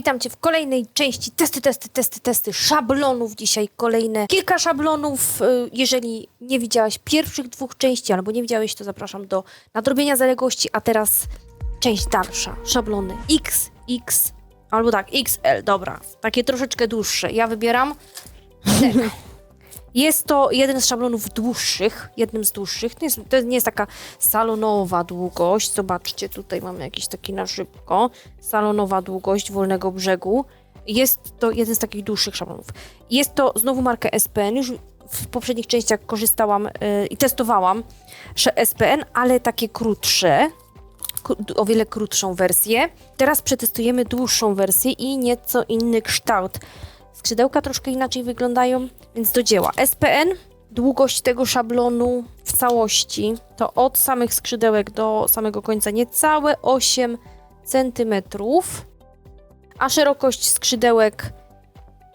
Witam Cię w kolejnej części testy, testy, testy, testy szablonów. Dzisiaj kolejne kilka szablonów. Y, Jeżeli nie widziałaś pierwszych dwóch części albo nie widziałeś, to zapraszam do nadrobienia zaległości. A teraz część dalsza. Szablony X, X albo tak, XL, dobra. Takie troszeczkę dłuższe. Ja wybieram. Jest to jeden z szablonów dłuższych, jednym z dłuższych. To, jest, to nie jest taka salonowa długość. Zobaczcie, tutaj mamy jakiś taki na szybko. Salonowa długość wolnego brzegu. Jest to jeden z takich dłuższych szablonów. Jest to znowu marka SPN. Już w poprzednich częściach korzystałam yy, i testowałam SPN, ale takie krótsze. Kró- O wiele krótszą wersję. Teraz przetestujemy dłuższą wersję i nieco inny kształt. Skrzydełka troszkę inaczej wyglądają, więc do dzieła. SPN, długość tego szablonu w całości to od samych skrzydełek do samego końca niecałe 8 cm, a szerokość skrzydełek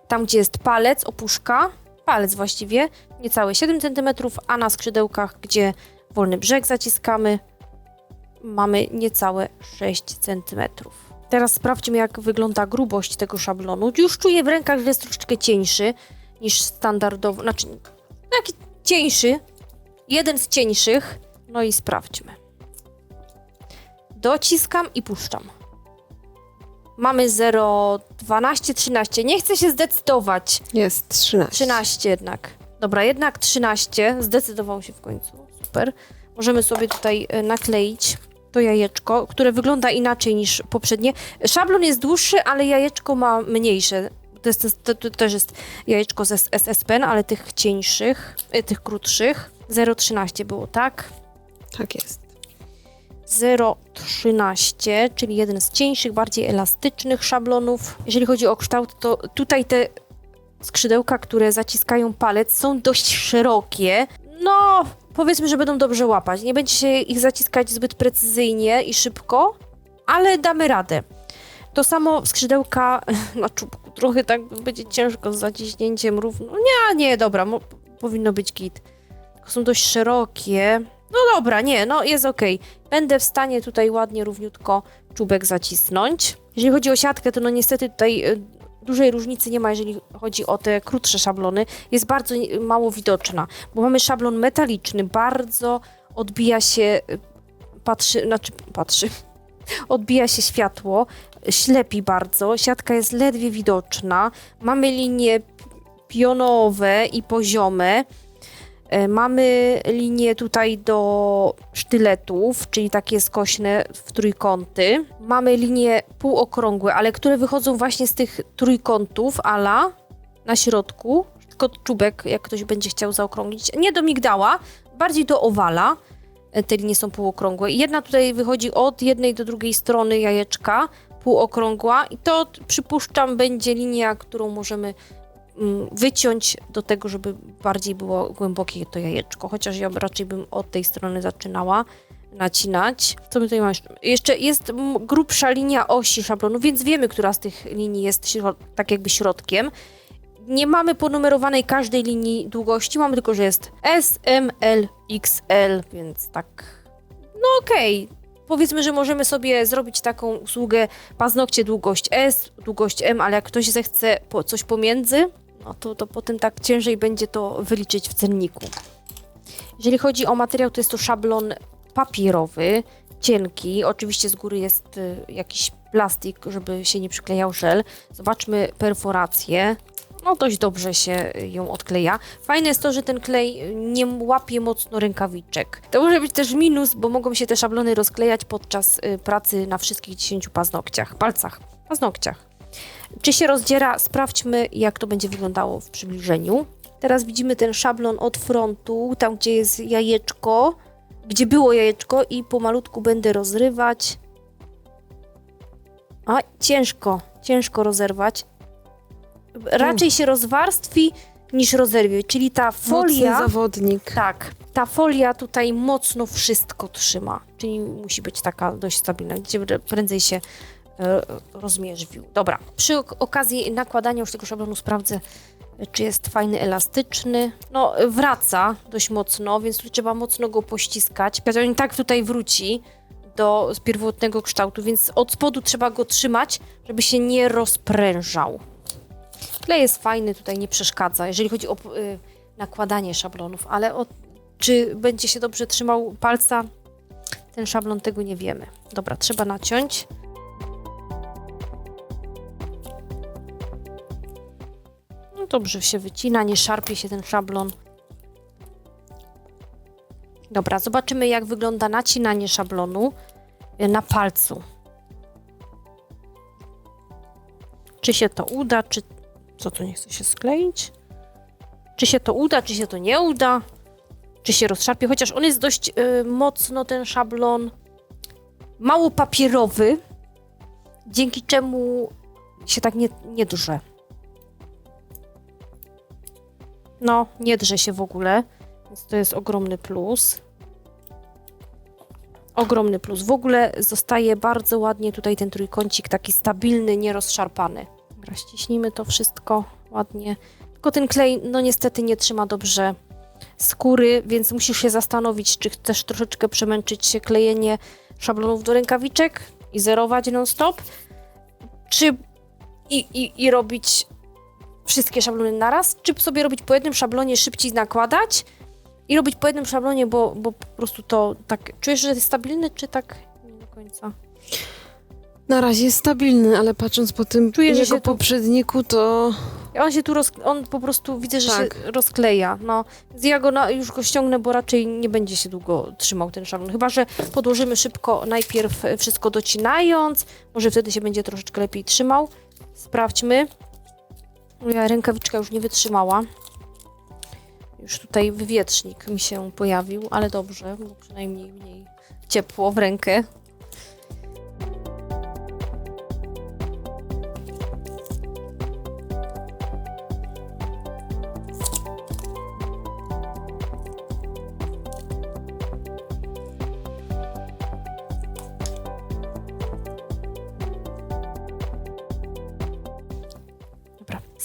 tam, gdzie jest palec, opuszka, palec właściwie, niecałe 7 cm, a na skrzydełkach, gdzie wolny brzeg zaciskamy, mamy niecałe 6 cm. Teraz sprawdźmy, jak wygląda grubość tego szablonu. Już czuję w rękach, że jest troszeczkę cieńszy niż standardowo. Znaczy, taki cieńszy. Jeden z cieńszych. No i sprawdźmy. Dociskam i puszczam. Mamy 0, 12, 13. Nie chcę się zdecydować. Jest 13. 13 jednak. Dobra, jednak 13. Zdecydował się w końcu. Super. Możemy sobie tutaj e, nakleić to jajeczko, które wygląda inaczej niż poprzednie. Szablon jest dłuższy, ale jajeczko ma mniejsze. To, jest, to, to też jest jajeczko z SSPN, ale tych cieńszych, e, tych krótszych. 0,13 było, tak? Tak jest. 0,13, czyli jeden z cieńszych, bardziej elastycznych szablonów. Jeżeli chodzi o kształt, to tutaj te skrzydełka, które zaciskają palec, są dość szerokie. No, powiedzmy, że będą dobrze łapać. Nie będzie się ich zaciskać zbyt precyzyjnie i szybko, ale damy radę. To samo skrzydełka na czubku. Trochę tak będzie ciężko z zaciśnięciem równo. Nie, nie, dobra, powinno być git. Są dość szerokie. No dobra, nie, no jest okej. Będę w stanie tutaj ładnie, równiutko czubek zacisnąć. Jeżeli chodzi o siatkę, to no niestety tutaj y, dużej różnicy nie ma, jeżeli chodzi o te krótsze szablony. Jest bardzo mało widoczna, bo mamy szablon metaliczny, bardzo odbija się, patrzy, znaczy patrzy, odbija się światło, ślepi bardzo, siatka jest ledwie widoczna, mamy linie pionowe i poziome, Mamy linie tutaj do sztyletów, czyli takie skośne w trójkąty. Mamy linie półokrągłe, ale które wychodzą właśnie z tych trójkątów ala na środku. Tylko czubek, jak ktoś będzie chciał zaokrąglić. Nie do migdała, bardziej do owala. E, Te linie są półokrągłe. I Jedna tutaj wychodzi od jednej do drugiej strony jajeczka, półokrągła. I to przypuszczam będzie linia, którą możemy wyciąć do tego, żeby bardziej było głębokie to jajeczko, chociaż ja raczej bym od tej strony zaczynała nacinać. Co my tutaj mamy? jeszcze? Jest mm, grubsza linia osi szablonu, więc wiemy, która z tych linii jest tak jakby środkiem. Nie mamy ponumerowanej każdej linii długości, mamy tylko, że jest S, M, L, XL, więc tak, no okej. Powiedzmy, że możemy sobie zrobić taką usługę paznokcie długość S, długość M, ale jak ktoś zechce po coś pomiędzy, no to, to potem tak ciężej będzie to wyliczyć w cenniku. Jeżeli chodzi o materiał, to jest to szablon papierowy, cienki. Oczywiście z góry jest y, jakiś plastik, żeby się nie przyklejał żel. Zobaczmy perforację. No dość dobrze się ją odkleja. Fajne jest to, że ten klej nie łapie mocno rękawiczek. To może być też minus, bo mogą się te szablony rozklejać podczas y, pracy na wszystkich 10 paznokciach, palcach, paznokciach. Czy się rozdziera? Sprawdźmy, jak to będzie wyglądało w przybliżeniu. Teraz widzimy ten szablon od frontu, tam gdzie jest jajeczko, gdzie było jajeczko i pomalutku będę rozrywać. A, ciężko, ciężko rozerwać. Raczej się rozwarstwi niż rozerwie, czyli ta folia... Mocny zawodnik. Tak, ta folia tutaj mocno wszystko trzyma, czyli musi być taka dość stabilna, gdzie prędzej się rozmierzwił. Dobra, przy ok- okazji nakładania już tego szablonu sprawdzę, e, czy jest fajny, elastyczny. No, e, wraca dość mocno, więc tu trzeba mocno go pościskać. On tak tutaj wróci do pierwotnego kształtu, więc od spodu trzeba go trzymać, żeby się nie rozprężał. Klej jest fajny, tutaj nie przeszkadza, jeżeli chodzi o y, nakładanie szablonów, ale o, czy będzie się dobrze trzymał palca, ten szablon tego nie wiemy. Dobra, trzeba naciąć. Dobrze się wycina, nie szarpie się ten szablon. Dobra, zobaczymy jak wygląda nacinanie szablonu y, na palcu. Czy się to uda, czy... Co to nie chce się skleić? Czy się to uda, czy się to nie uda? Czy się rozszarpie? Chociaż on jest dość y, mocno, ten szablon, mało papierowy, dzięki czemu się tak nie, nie drze. No, nie drze się w ogóle, więc to jest ogromny plus. Ogromny plus. W ogóle zostaje bardzo ładnie tutaj ten trójkącik, taki stabilny, nierozszarpany. Dobra, ściśnijmy to wszystko ładnie. Tylko ten klej, no niestety nie trzyma dobrze skóry, więc musisz się zastanowić, czy chcesz troszeczkę przemęczyć się klejenie szablonów do rękawiczek i zerować non-stop, czy i, i, i robić wszystkie szablony naraz, czy sobie robić po jednym szablonie, szybciej nakładać i robić po jednym szablonie, bo, bo po prostu to tak... Czujesz, że jest stabilny, czy tak nie do końca? Na razie jest stabilny, ale patrząc po tym Czuję, że jego się tu- poprzedniku, to On się tu roz... on po prostu widzę, że Tak. się rozkleja. No, więc ja go na... już go ściągnę, bo raczej nie będzie się długo trzymał ten szablon. Chyba, że podłożymy szybko najpierw wszystko docinając, może wtedy się będzie troszeczkę lepiej trzymał. Sprawdźmy. Rękawiczka już nie wytrzymała. Już tutaj wywietrznik mi się pojawił, ale dobrze, bo przynajmniej mniej ciepło w rękę.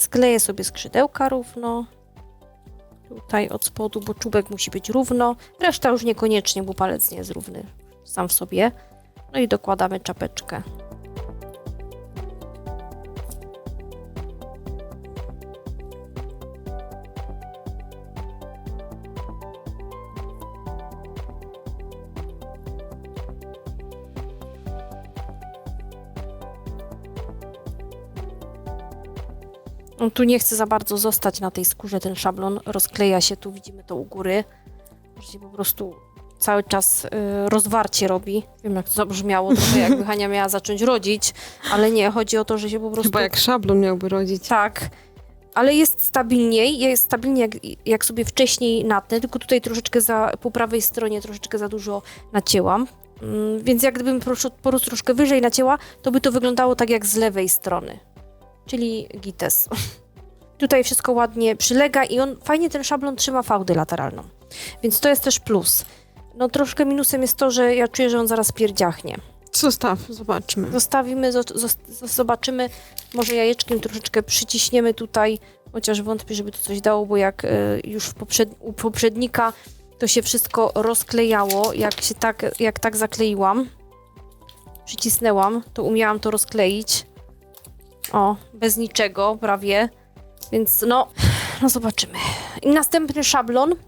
Skleję sobie skrzydełka równo. Tutaj od spodu, bo czubek musi być równo. Reszta już niekoniecznie, bo palec nie jest równy sam w sobie. No i dokładamy czapeczkę. On tu nie chce za bardzo zostać na tej skórze, ten szablon rozkleja się, tu widzimy to u góry, że się po prostu cały czas y, rozwarcie robi. Wiem, jak to zabrzmiało, trochę jakby Hania miała zacząć rodzić, ale nie, chodzi o to, że się po prostu... chyba jak szablon miałby rodzić. Tak, ale jest stabilniej, jest stabilnie jak, jak sobie wcześniej natnę, tylko tutaj troszeczkę za, po prawej stronie troszeczkę za dużo nacięłam. Mm, Więc jak gdybym po prostu- po prostu troszkę wyżej nacięła, to by to wyglądało tak jak z lewej strony, czyli gites. Tutaj wszystko ładnie przylega i on fajnie ten szablon trzyma fałdę lateralną. Więc to jest też plus. No troszkę minusem jest to, że ja czuję, że on zaraz pierdziachnie. Zostaw, zobaczmy. Zostawimy, zo- zo- zobaczymy. Może jajeczkiem troszeczkę przyciśniemy tutaj, chociaż wątpię, żeby to coś dało, bo jak e, już w poprzed- u poprzednika to się wszystko rozklejało, jak się tak, jak tak zakleiłam, przycisnęłam, to umiałam to rozkleić. O, bez niczego prawie. Więc no, no zobaczymy. I następny szablon